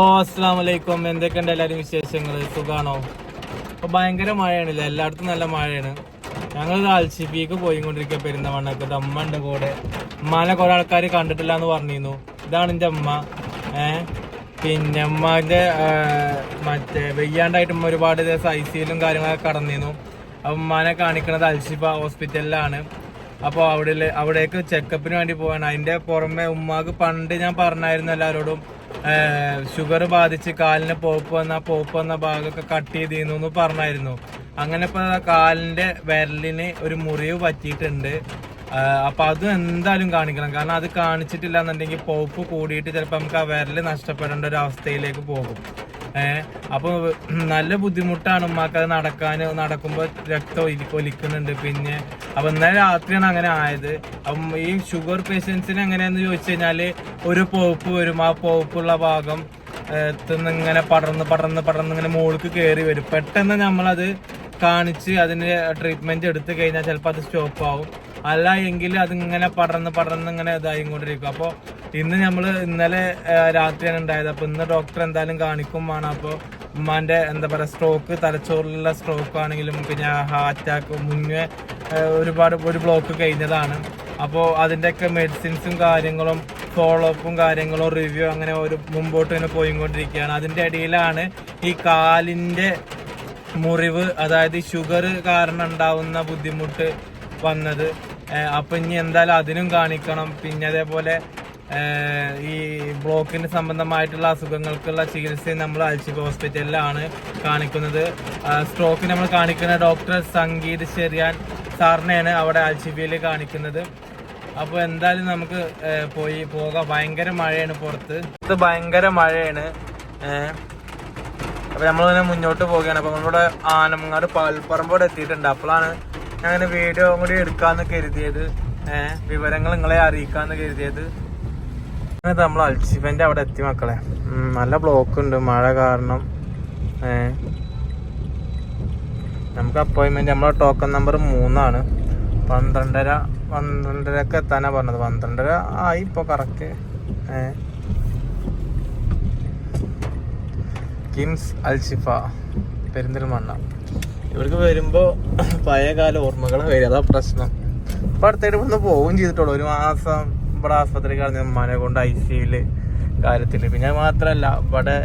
ഓ അസ്സാം വലൈക്കും എന്തൊക്കെയുണ്ട് എല്ലാവരും വിശേഷങ്ങൾ സുഖാണോ? ഇപ്പൊ ഭയങ്കര മഴയാണല്ലേ? എല്ലായിടത്തും നല്ല മഴയാണ്. ഞങ്ങൾ അൽഷിബിക്ക് പോയിക്കൊണ്ടിരിക്കുക പെരുന്നമണ്ണൊക്കെ അമ്മ കൂടെ. ഉമ്മാനെ കുറെ ആൾക്കാർ കണ്ടിട്ടില്ല എന്ന് പറഞ്ഞിരുന്നു. ഇതാണ് എന്റെ അമ്മ ഏ? പിന്നെ ഉമ്മാന്റെ മറ്റേ വെയ്യാണ്ടായിട്ട് ഒരുപാട് ദിവസം ഐ സിയിലും കാര്യങ്ങളൊക്കെ കടന്നിരുന്നു. അപ്പം ഉമ്മാനെ കാണിക്കുന്നത് അൽഷിഫ ഹോസ്പിറ്റലിലാണ് അപ്പോൾ അവിടെ അവിടേക്ക് ചെക്കപ്പിന് വേണ്ടി പോവാണ്. അതിന്റെ പുറമെ ഉമ്മാക്ക് പണ്ട് ഞാൻ പറഞ്ഞായിരുന്നു എല്ലാവരോടും ഷുഗർ ബാധിച്ച് കാലിന് പോപ്പ് വന്ന പോപ്പ് വന്ന ഭാഗമൊക്കെ കട്ട് ചെയ്തിരുന്നു എന്ന് പറഞ്ഞായിരുന്നു. അങ്ങനെ ഇപ്പൊ കാലിന്റെ വിരലിന് ഒരു മുറിവ് പറ്റിയിട്ടുണ്ട്. അപ്പം അത് എന്തായാലും കാണിക്കണം. കാരണം അത് കാണിച്ചിട്ടില്ല എന്നുണ്ടെങ്കിൽ പോപ്പ് കൂടിയിട്ട് ചിലപ്പോൾ നമുക്ക് ആ വിരൽ നഷ്ടപ്പെടേണ്ട ഒരു അവസ്ഥയിലേക്ക് പോകും. ഏഹ് അപ്പൊ നല്ല ബുദ്ധിമുട്ടാണ് ഉമ്മാക്ക് അത് നടക്കാൻ നടക്കുമ്പോൾ രക്തം ഒലിക്കുന്നുണ്ട്. പിന്നെ അപ്പൊ ഇന്നലെ രാത്രിയാണ് അങ്ങനെ ആയത്. അപ്പം ഈ ഷുഗർ പേഷ്യൻസിന് എങ്ങനെയാന്ന് ചോദിച്ചു കഴിഞ്ഞാൽ ഒരു പോപ്പ് വരും. ആ പോപ്പുള്ള ഭാഗം ഇങ്ങനെ പടർന്ന് പടർന്ന് പടർന്ന് ഇങ്ങനെ മുകൾക്ക് കയറി വരും. പെട്ടെന്ന് നമ്മളത് കാണിച്ച് അതിന് ട്രീറ്റ്മെന്റ് എടുത്തു കഴിഞ്ഞാൽ ചിലപ്പോൾ അത് സ്റ്റോപ്പ് ആവും. അല്ല എങ്കിൽ അതിങ്ങനെ പടർന്ന് പടർന്ന് ഇങ്ങനെ ഇതായി കൊണ്ടിരിക്കും അപ്പോൾ ഇന്ന് നമ്മൾ ഇന്നലെ രാത്രിയാണ് ഉണ്ടായത്. അപ്പോൾ ഇന്ന് ഡോക്ടർ എന്തായാലും കാണിക്കും വേണം. അപ്പോൾ ഉമ്മാന്റെ എന്താ പറയുക സ്ട്രോക്ക് തലച്ചോറിലുള്ള സ്ട്രോക്ക് ആണെങ്കിലും പിന്നെ ഹാർട്ട് അറ്റാക്ക് മുന്നേ ഒരുപാട് ഒരു ബ്ലോക്ക് കഴിഞ്ഞതാണ്. അപ്പോൾ അതിന്റെയൊക്കെ മെഡിസിൻസും കാര്യങ്ങളും ഫോളോ അപ്പും കാര്യങ്ങളും റിവ്യൂ അങ്ങനെ ഒരു മുമ്പോട്ട് ഇങ്ങനെ പോയിക്കൊണ്ടിരിക്കുകയാണ്. അതിന്റെ ഇടയിലാണ് ഈ കാലിന്റെ മുറിവ് അതായത് ഷുഗർ കാരണം ഉണ്ടാവുന്ന ബുദ്ധിമുട്ട് വന്നത്. അപ്പം ഇനി എന്തായാലും അതിനും കാണിക്കണം. പിന്നെ അതേപോലെ ഈ ബ്ലോക്കിന് സംബന്ധമായിട്ടുള്ള അസുഖങ്ങൾക്കുള്ള ചികിത്സ നമ്മൾ അൽഷിബ് ഹോസ്പിറ്റലിലാണ് കാണിക്കുന്നത്. സ്ട്രോക്ക് നമ്മൾ കാണിക്കുന്ന ഡോക്ടർ സംഗീത് ചെറിയാൻ സാറിനെയാണ് അവിടെ അൽഷിബിയിൽ കാണിക്കുന്നത്. അപ്പോൾ എന്തായാലും നമുക്ക് പോയി പോകാം. ഭയങ്കര മഴയാണ് പുറത്ത്. ഇത് ഭയങ്കര മഴയാണ്. അപ്പോൾ നമ്മൾ നമ്മളിങ്ങനെ മുന്നോട്ട് പോവുകയാണ്. അപ്പൊ നമ്മളിവിടെ ആനമങ്ങാട് പാൽപ്പറമ്പോടെ എത്തിയിട്ടുണ്ട്. അപ്പോഴാണ് ഞാൻ വീഡിയോ കൂടി എടുക്കാന്ന് കരുതിയത്. വിവരങ്ങൾ നിങ്ങളെ അറിയിക്കാന്ന് കരുതിയത്. നമ്മൾ അൽസിഫന്റെ അവിടെ എത്തി മക്കളെ. നല്ല ബ്ലോക്ക് ഉണ്ട് മഴ കാരണം. നമുക്ക് അപ്പോയിൻമെന്റ് നമ്മളെ ടോക്കൺ നമ്പർ മൂന്നാണ്. പന്ത്രണ്ടര പന്ത്രണ്ടരക്ക് എത്താനാണ് പറഞ്ഞത്. പന്ത്രണ്ടര ആയി ഇപ്പോൾ കറക്റ്റ് കിംസ് അൽഷിഫ പെരിന്തൽമണ്ണ. ഇവർക്ക് വരുമ്പോൾ പഴയകാല ഓർമ്മകൾ വരും. അതാ പ്രശ്നം. ഇപ്പം അടുത്തായിട്ട് ഇവിടുന്ന് പോവുകയും ചെയ്തിട്ടുള്ളൂ. ഒരു മാസം ഇവിടെ ആസ്പത്രി കളഞ്ഞ ഉമ്മാനെ കൊണ്ട് ഐ സിയിൽ കാര്യത്തിൽ പിന്നെ മാത്രമല്ല ഇവിടെ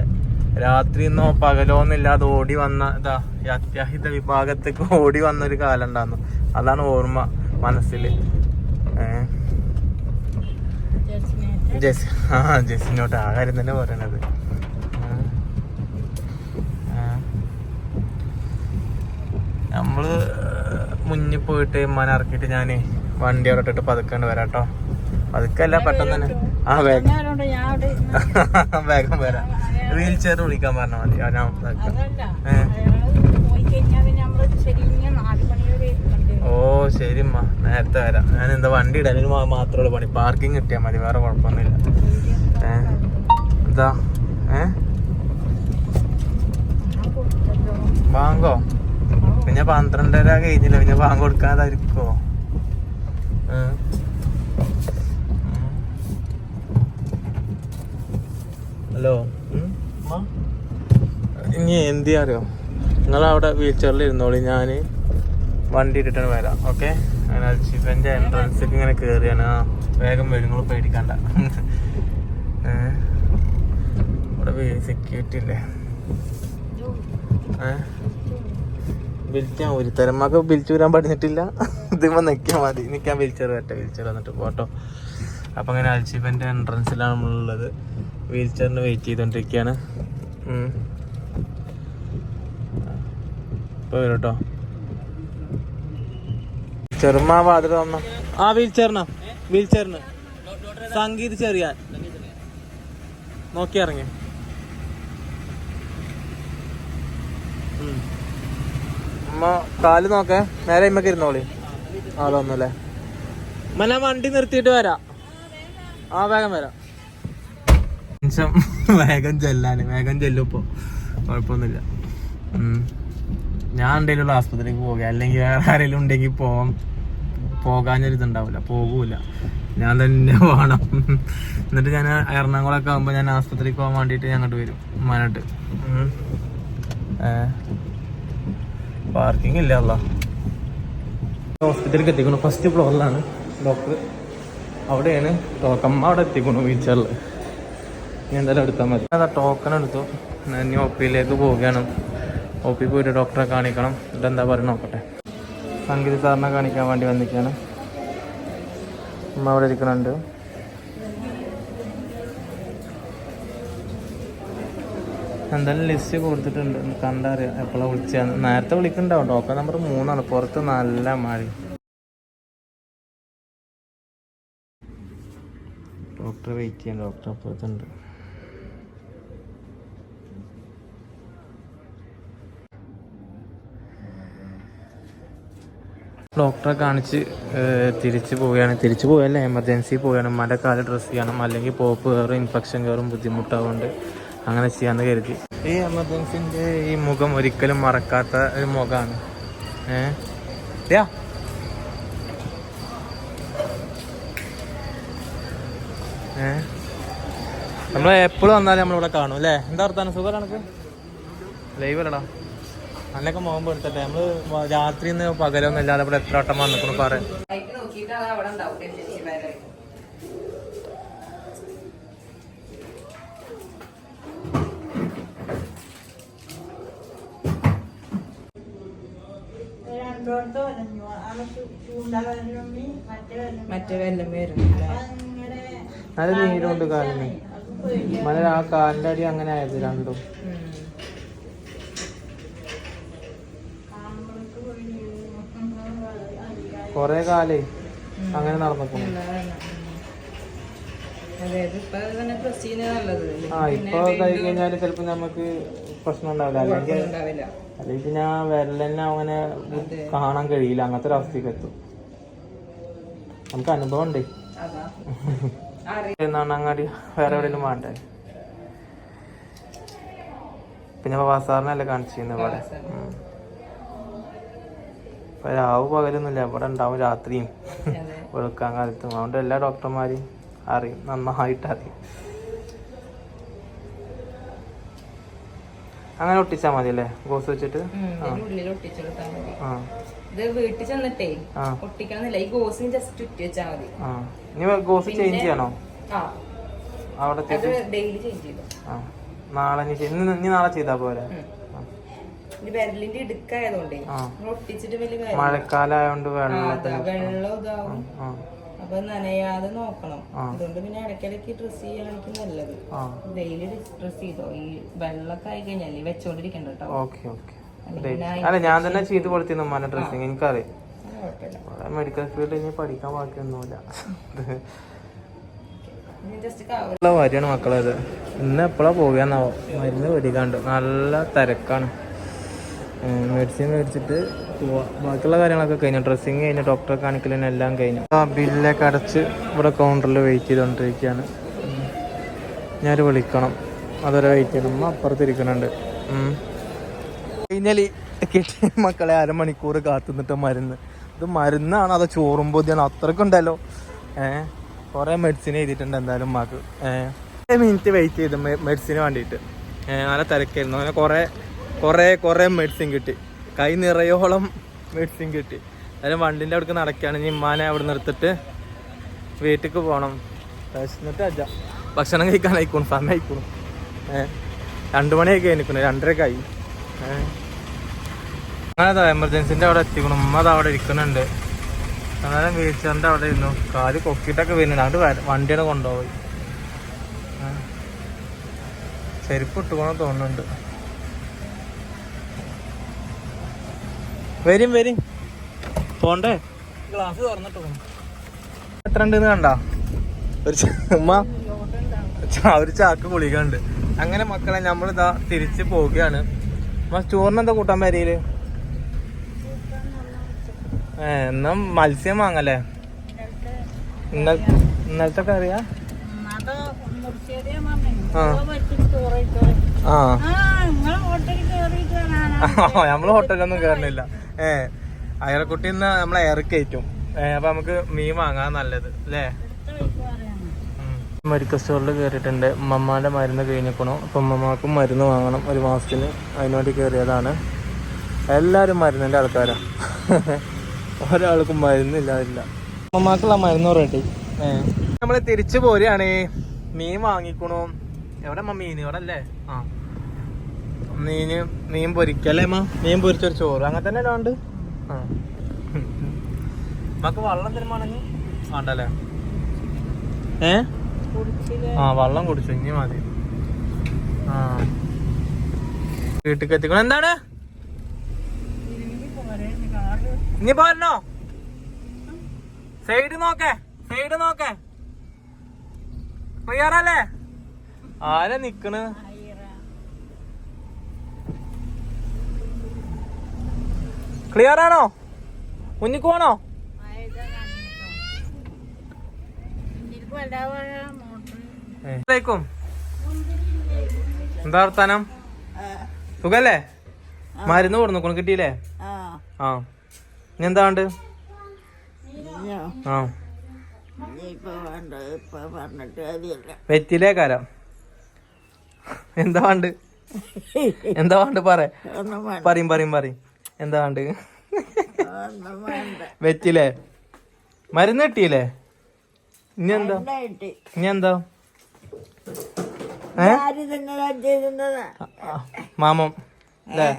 രാത്രിന്നോ പകലോ എന്നില്ലാതെ ഓടി വന്ന ഇതാ അത്യാഹിത വിഭാഗത്തേക്ക് ഓടി വന്ന ഒരു കാലം ഉണ്ടായിരുന്നു. അതാണ് ഓർമ്മ മനസ്സിൽ ജെസ് ആ ജെസിനോട്ട് ആ കാര്യം തന്നെ പറയണത്. നമ്മൾ മുന്നിൽ പോയിട്ട് മന ഇറക്കിയിട്ട് ഞാൻ വണ്ടി അവിടെ ഇട്ടിട്ട് പതുക്കാണ്ട് വരാട്ടോ. പതുക്കല്ല പെട്ടെന്ന് തന്നെ. ആ വേഗം. വേഗം വരാം. വീൽ ചെയർ വിളിക്കാൻ പറഞ്ഞാൽ മതി. ഞാൻ ഓ ശരി നേരത്തെ വരാം. ഞാൻ എന്താ വണ്ടി ഇടാനും മാത്രമേ ഉള്ളൂ പണി. പാർക്കിംഗ് കിട്ടിയാൽ മതി. വേറെ കുഴപ്പമൊന്നുമില്ല. ഏ. എന്താ? ഏ? ബാങ്കോ? പിന്നെ പന്ത്രണ്ടര കഴിഞ്ഞില്ല? പിന്നെ ബാങ്ക് കൊടുക്കാതായിരിക്കോ ഏ? ഹലോ? ഇനി എന്ത് അറിയോ നിങ്ങൾ അവിടെ വീൽ ചെയറിൽ ഇരുന്നോളി ഞാൻ വണ്ടി ഇട്ടിട്ടാണ് വരാം ഓക്കെ അങ്ങനെ ഷിഫന്റെ എൻട്രൻസിലേക്ക് ഇങ്ങനെ കയറിയാണ് ആ വേഗം വരും നിങ്ങൾ പേടിക്കണ്ട. ഏ? ഇവിടെ സെക്യൂരിറ്റി ഇല്ലേ? വിളിക്കാം ഒരു തരമാക്ക് വിളിച്ചു വരാൻ പറഞ്ഞിട്ടില്ല ഇതിമ്മ നിൽക്കാൻ മതി. നിൽക്കാൻ വിളിച്ചത് വരട്ടെ വിളിച്ചത് വന്നിട്ട് പോട്ടോ. അപ്പം അങ്ങനെ അൽഷിഫന്റെ എൻട്രൻസിലാണ് നമ്മളുള്ളത്. വീൽ ചെയറിന് വെയിറ്റ് ചെയ്തുകൊണ്ടിരിക്കുകയാണ്. ഇപ്പൊ വരും കേട്ടോ ചെറുമാ വാതിൽ ആ വീൽ ചെയറിനാ വീൽ ചെയറിന് സംഗീത് ചെറിയാൻ. നോക്കി ഇറങ്ങി അമ്മ കാൽ നോക്കേ. നേരെ ഇമ്മക്ക് ഇരുന്നോളി. ആളൊന്നുമല്ലേ ഞാൻ വണ്ടി നിർത്തിയിട്ട് വരാം. ആ വേഗം വരാം. നിമിഷം വേഗം ചെല്ലാന് വേഗം ചെല്ലും ഇപ്പൊ. കുഴപ്പമൊന്നുമില്ല. ഞാൻ എന്തെങ്കിലും ആസ്പത്രിക്ക് പോകുക അല്ലെങ്കിൽ വേറെ ആരെങ്കിലും ഉണ്ടെങ്കിൽ പോവാം. പോകാനൊരു ഇതുണ്ടാവില്ല പോകൂല. ഞാൻ തന്നെ പോകണം എന്നിട്ട് ഞാൻ എറണാകുളമൊക്കെ ആകുമ്പോൾ ഞാൻ ആസ്പത്രിക്ക് പോകാൻ വേണ്ടിയിട്ട് ഞാൻ അങ്ങോട്ട് വരും ഉമ്മാനായിട്ട് പാർക്കിംഗ് ഇല്ല അല്ല ഹോസ്പിറ്റലിലേക്ക് ഫസ്റ്റ് ഫ്ലോറിലാണ് ഡോക്ടർ. അവിടെയാണ് തോക്കമ്മ അവിടെ എത്തിക്കണം വീഴ്ചകളിൽ എന്തായാലും എടുത്താൽ മതി. അതാ ടോക്കൺ എടുത്തു. ഇനി ഒ പിയിലേക്ക് പോവുകയാണ്. ഒ പി പോയിട്ട് ഡോക്ടറെ കാണിക്കണം. എന്താ പറയുക നോക്കട്ടെ. സംഗീത സാറിനെ കാണിക്കാൻ വേണ്ടി വന്നിരിക്കുകയാണ്. അമ്മ അവിടെ ഇരിക്കുന്നുണ്ട്. എന്തായാലും ലിസ്റ്റ് കൊടുത്തിട്ടുണ്ട്. കണ്ടറിയാം എപ്പോഴാണ് വിളിച്ചാന്ന് നേരത്തെ വിളിക്കുന്നുണ്ടാവും. ടോക്കൺ നമ്പർ മൂന്നാണ്. പുറത്ത് നല്ല മഴ. ഡോക്ടറെ വെയിറ്റ് ചെയ്യാൻ ഡോക്ടർ അപ്പുറത്തുണ്ട്. ഡോക്ടറെ കാണിച്ച് തിരിച്ചു പോവുകയാണ്. തിരിച്ച് പോയല്ല എമർജൻസി പോവുകയാണ്. ഉമ്മാന്റെ കാൽ ഡ്രസ്സ് ചെയ്യണം. അല്ലെങ്കിൽ പോപ്പ് കയറും ഇൻഫെക്ഷൻ കയറും ബുദ്ധിമുട്ടാവുകൊണ്ട് അങ്ങനെ ചെയ്യാന്ന് കരുതി. ഈ എമർജൻസിന്റെ ഈ മുഖം ഒരിക്കലും മറക്കാത്ത ഒരു മുഖമാണ് ഏ? നമ്മൾ എപ്പോഴും വന്നാലും നമ്മളിവിടെ കാണും അല്ലേ? എന്താ അർത്ഥാണ് സുഖം കണക്ക് ലൈവ് അല്ലടാ. അന്നൊക്കെ മുഖം പെടുത്തട്ടെ നമ്മൾ രാത്രി നിന്ന് പകലൊന്നും ഇല്ലാതെ ഇവിടെ എത്ര വട്ടം വന്നിക്കണം പറ മറ്റേ വെല്ലം വരും നല്ല നീരുണ്ട് കാലിന്. മല ആ കാലിന്റെ അടി അങ്ങനെ ആയത് രണ്ടും ആമ്പളക്ക് പോയി കൊറേ കാലേ അങ്ങനെ നടന്നപ്പോ ആ ഇപ്പൊ ഇതായി കഴിഞ്ഞാൽ ചെലപ്പോ നമുക്ക് പ്രശ്നം ഉണ്ടാവില്ല. അല്ലെങ്കിൽ അല്ലെങ്കിൽ പിന്നെ ആ വിരലെന്നെ അങ്ങനെ കാണാൻ കഴിയില്ല. അങ്ങനത്തെ ഒരു അവസ്ഥയ്ക്ക് എത്തും. നമുക്ക് അനുഭവം ഉണ്ട് എന്നാണ് അങ്ങാടി വേറെ എവിടെയെങ്കിലും വേണ്ടേ? പിന്നെ വാസാറിനല്ലേ കാണിച്ചിരുന്നു ഇവിടെ. ഇപ്പൊ രാവ് പകലൊന്നുമില്ല. ഇവിടെ ഉണ്ടാവും രാത്രിയും. വെളുക്കാൻ കാലത്തും. അതുകൊണ്ട് എല്ലാ ഡോക്ടർമാരെയും അറിയും. നന്നായിട്ട് അറിയും. അങ്ങനെ ഒട്ടിച്ചാൽ മതി അല്ലേ ഗോസ് വെച്ചിട്ട് ഇത് വീട്ടിൽ ചെന്നിട്ടേ ഈ ഗോസിന് ജസ്റ്റ് ചുറ്റി വെച്ചാൽ മതി. ഇനി ഗോസ് ചേഞ്ച് ചെയ്യണോ? അവിടെ ഡെയിലി ചേഞ്ച് ചെയ്തു. നാളെ ഇനി നാളെ ചെയ്താൽ പോരെ? വിരലിന്റെ ഇടുക്കായതുകൊണ്ടേ ഒട്ടിച്ചിട്ട് വലിയ വെള്ളത്തിന് വെള്ളം ഇതാവും. അപ്പൊ നനയാതെ നോക്കണം. അതുകൊണ്ട് പിന്നെ ഇടയ്ക്കിടയ്ക്ക് ഡ്രസ് ചെയ്യാനായിരിക്കും നല്ലത്. ഡെയിലി ഡ്രസ് ചെയ്തോ? ഈ വെള്ളമൊക്കെ ആയി കഴിഞ്ഞാൽ വെച്ചോണ്ടിരിക്കണ്ട കേട്ടോ. അല്ല ഞാൻ തന്നെ ചെയ്ത് കൊടുത്തിരുന്നു മന ഡ്രസ്സിങ് എനിക്കറിയാം. മെഡിക്കൽ ഫീൽഡ് ഇനി പഠിക്കാൻ ബാക്കിയൊന്നുമില്ല. ജസ്റ്റ് കവർ ഉള്ള കാര്യമാണ് മക്കളെ ഇത്. ഇന്ന് എപ്പോഴാ പോകാന്നാവോ മരുന്ന് പിടിക്കാണ്ട് നല്ല തിരക്കാണ്. മെഡിസിൻ മേടിച്ചിട്ട് പോവാം. ബാക്കിയുള്ള കാര്യങ്ങളൊക്കെ കഴിഞ്ഞു. ഡ്രസ്സിങ് കഴിഞ്ഞു ഡോക്ടറെ കാണിക്കലും എല്ലാം കഴിഞ്ഞു. ആ ബില്ലൊക്കെ അടച്ച് ഇവിടെ കൗണ്ടറിൽ വെയിറ്റ് ചെയ്തുകൊണ്ടിരിക്കുകയാണ് ഞാൻ വിളിക്കണം. അതുവരെ വെയിറ്റ് ചെയ്യണം അപ്പുറത്തിരിക്കുന്നുണ്ട്. കഴിഞ്ഞാൽ കിട്ടിയ മക്കളെ അരമണിക്കൂർ കാത്തുനിന്നിട്ട് മരുന്ന്. ഇത് മരുന്നാണ് അതോ ചോറും പൊതിയാണ്? അത്രക്കുണ്ടല്ലോ. ഏഹ് കുറേ മെഡിസിൻ എഴുതിയിട്ടുണ്ട് എന്തായാലും മാക്ക് ഏഹ് മിനിറ്റ് വെയിറ്റ് ചെയ്ത്. മെഡിസിന് വേണ്ടിയിട്ട്. നല്ല തിരക്കായിരുന്നു. അങ്ങനെ കുറേ കുറേ കുറേ മെഡിസിൻ കിട്ടി. കൈ നിറയോളം മെഡിസിൻ കിട്ടി. അതിന് വണ്ടിന്റെ അവിടേക്ക് നടക്കുകയാണ് ഇനി ഇമ്മാനെ അവിടെ നിർത്തിട്ട് വീട്ടിലേക്ക് പോകണം വിശന്നിട്ട് അജ. ഭക്ഷണം കഴിക്കാനായിക്കോണം സമയം ആയിക്കോണു ഏഹ് രണ്ടു മണിയൊക്കെ കഴിഞ്ഞിരിക്കുന്നു രണ്ടരയൊക്കെ ആയി. ഏഹ് അങ്ങനെ എമർജൻസിന്റെ അവിടെ എത്തിക്കണം. ഉമ്മ അത് അവിടെ ഇരിക്കുന്നുണ്ട്. അന്നേരം വീൽച്ചറിന്റെ അവിടെ ഇരുന്നു. കാൽ കൊക്കിട്ടൊക്കെ വരുന്നുണ്ട്. അങ്ങോട്ട് വണ്ടിയാണ് കൊണ്ടുപോയി. ചെരുപ്പ് ഇട്ടുകൊണ്ടെന്ന് തോന്നുന്നുണ്ട്. വരും വരും. പോണ്ടേ? ഗ്ലാസ് തുറന്നിട്ട് എത്ര ഉണ്ടെന്ന് കണ്ട? ഒരു ഉമ്മ. ഒരു ചാക്ക് കുളിക്കണ്ട് അങ്ങനെ മക്കളെ നമ്മളിതാ തിരിച്ച് പോവുകയാണ്. ചോറിന് എന്താ കൂട്ടാൻ വരിയിൽ എന്നാ മത്സ്യം വാങ്ങല്ലേ? ഇന്നലത്തെ കറിയാ? ആ. നമ്മൾ ഹോട്ടലൊന്നും കയറുന്നില്ല ഏ അയറക്കുട്ടി ഇന്ന് നമ്മളെ ഇറക്കയറ്റും അപ്പൊ നമുക്ക് മീൻ വാങ്ങാൻ നല്ലത് അല്ലേ മെഡിക്കൽ സ്റ്റോറിൽ കയറിയിട്ടുണ്ട് ഉമ്മമാന്റെ മരുന്ന് കഴിഞ്ഞിരിക്കണം. അപ്പം ഉമ്മമാക്കും മരുന്ന് വാങ്ങണം ഒരു മാസത്തിന്. അതിനുവേണ്ടി കയറിയതാണ് എല്ലാവരും മരുന്നിന്റെ ആൾക്കാരാണ് ഒരാൾക്കും മരുന്നില്ലാതില്ല ഉമ്മമാക്കുള്ള മരുന്ന് റെഡി നമ്മൾ തിരിച്ചു പോരുകയാണ്. മീൻ വാങ്ങിക്കണോ. എവിടെ അമ്മ മീൻ? ഇവിടെ അല്ലേ ആ. മീന് മീൻ പൊരിക്കല്ലേ അമ്മ? മീൻ പൊരിച്ചൊരു ചോറ്. അങ്ങനെ തന്നെ ഉണ്ട് ആ. നമുക്ക് വെള്ളം തരുമാണെങ്കിൽ വേണ്ടല്ലേ? ഏ? ആ വെള്ളം കുടിച്ചു. ഇനി മതി. ആ. വീട്ടിൽ എത്തിക്കണം എന്താണ്? ഇനി പോരണോ? സൈഡ് നോക്കേ. സൈഡ് നോക്കേ. ക്ലിയർ അല്ലേ ആരാ നിക്കണ്? ക്ലിയർ ആണോ േക്കും എന്താ വർത്താനം? സുഖല്ലേ? മരുന്ന് കൊടുന്നു കിട്ടിയില്ലേ? ആ. ഇനി എന്താ വേണ്ട ആ. കാര്യമില്ല. വെറ്റിലേക്കാരം എന്താ വേണ്ട എന്താ വേണ്ട. പറയും പറയും പറയും. എന്താ വേണ്ട ഒന്നും വേണ്ട? വെറ്റിലേ? മരുന്ന് കിട്ടിയില്ലേ? ഇനി എന്താ ഇനി എന്താ ഏ? തന്നെ ചെയ്തിരുന്നത് ആ, മാമം. അല്ലേ?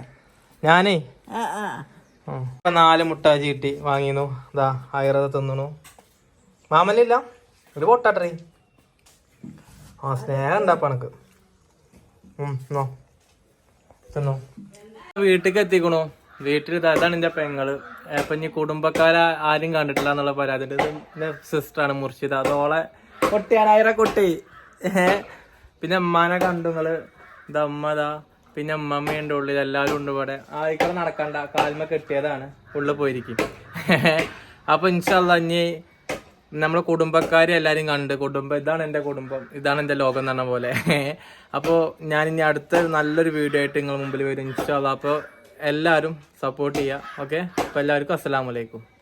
ഞാനേ. ഇപ്പൊ നാല് മുട്ടാജി കിട്ടി വാങ്ങിന്നു. ഇതാ ആയുർവേദ തിന്നണു. മാമനില്ല? ഒരു പൊട്ടാട്ടറി. ആ സ്നേഹം ഉണ്ടാ പണക്ക് തിന്നോ. വീട്ടിലേക്ക് എത്തിക്കണു. വീട്ടിൽ ഇതാ ഇതാണ് എന്റെ പെങ്ങൾ. അപ്പൊ ഇനി കുടുംബക്കാരെ ആരും കണ്ടിട്ടില്ല എന്നുള്ള പരാതി. ഉണ്ട് ആണ് സിസ്റ്ററാണ് മുർഷിദ. അതോളെ കുട്ടിയാണ് ആയിര കൊട്ടി. പിന്നെ ഉമ്മാനെ കണ്ടു നിങ്ങൾ ഇതാ പിന്നെ അമ്മമ്മയുണ്ട് ഉള്ളിൽ എല്ലാവരും ഉണ്ട് ഇവിടെ. ആയിക്കളെ നടക്കണ്ട. കാൽമ കെട്ടിയതാണ്. ഉള്ളിൽ പോയിരിക്കും. അപ്പൊ ഇൻഷല്ല ഇനി നമ്മളെ കുടുംബക്കാരെ എല്ലാരും കണ്ട്. കുടുംബം ഇതാണ് എന്റെ കുടുംബം. ഇതാണ് എന്റെ ലോകം എന്ന് പറഞ്ഞ പോലെ. അപ്പോൾ ഞാൻ ഇനി അടുത്ത നല്ലൊരു വീഡിയോ ആയിട്ട് നിങ്ങൾ മുമ്പിൽ വരും ഇൻഷാല്ല അപ്പോൾ എല്ലാവരും സപ്പോർട്ട് ചെയ്യുക ഓക്കെ അപ്പോൾ എല്ലാവർക്കും അസ്സലാമലൈക്കും